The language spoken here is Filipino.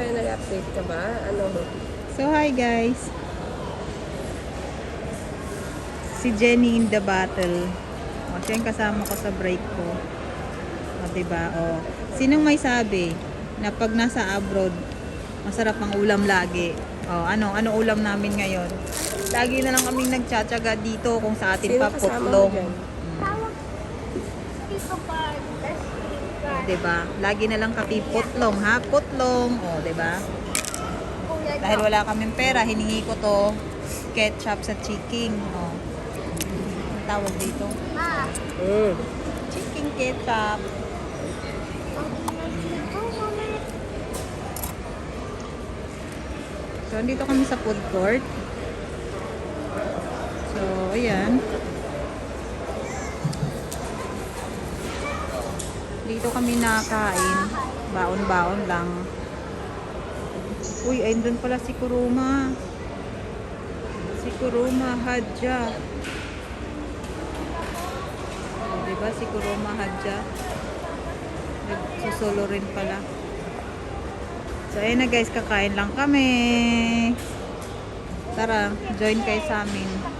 culinary update ka ba? Ano? So, hi guys. Si Jenny in the battle. O, siya yung kasama ko sa break ko. O, diba? O, sinong may sabi na pag nasa abroad, masarap ang ulam lagi? O, ano? Ano ulam namin ngayon? Lagi na lang kaming nagtsatsaga dito kung sa atin Sino pa kasama mo putlong. dyan? O, diba? Lagi na lang kami putlong, ha? Putlong. O, diba? Dahil wala kaming pera, hiningi ko to ketchup sa chicken. Oh. Ang tawag dito? Mm. Chicken ketchup. So, andito kami sa food court. So, ayan. Dito kami nakain. Baon-baon lang. Uy, ayun doon pala si Kuruma. Si Kuruma Hadja. O, diba si Kuruma Hadja? Nagsusulo rin pala. So, ayun na guys, kakain lang kami. Tara, join kayo sa amin.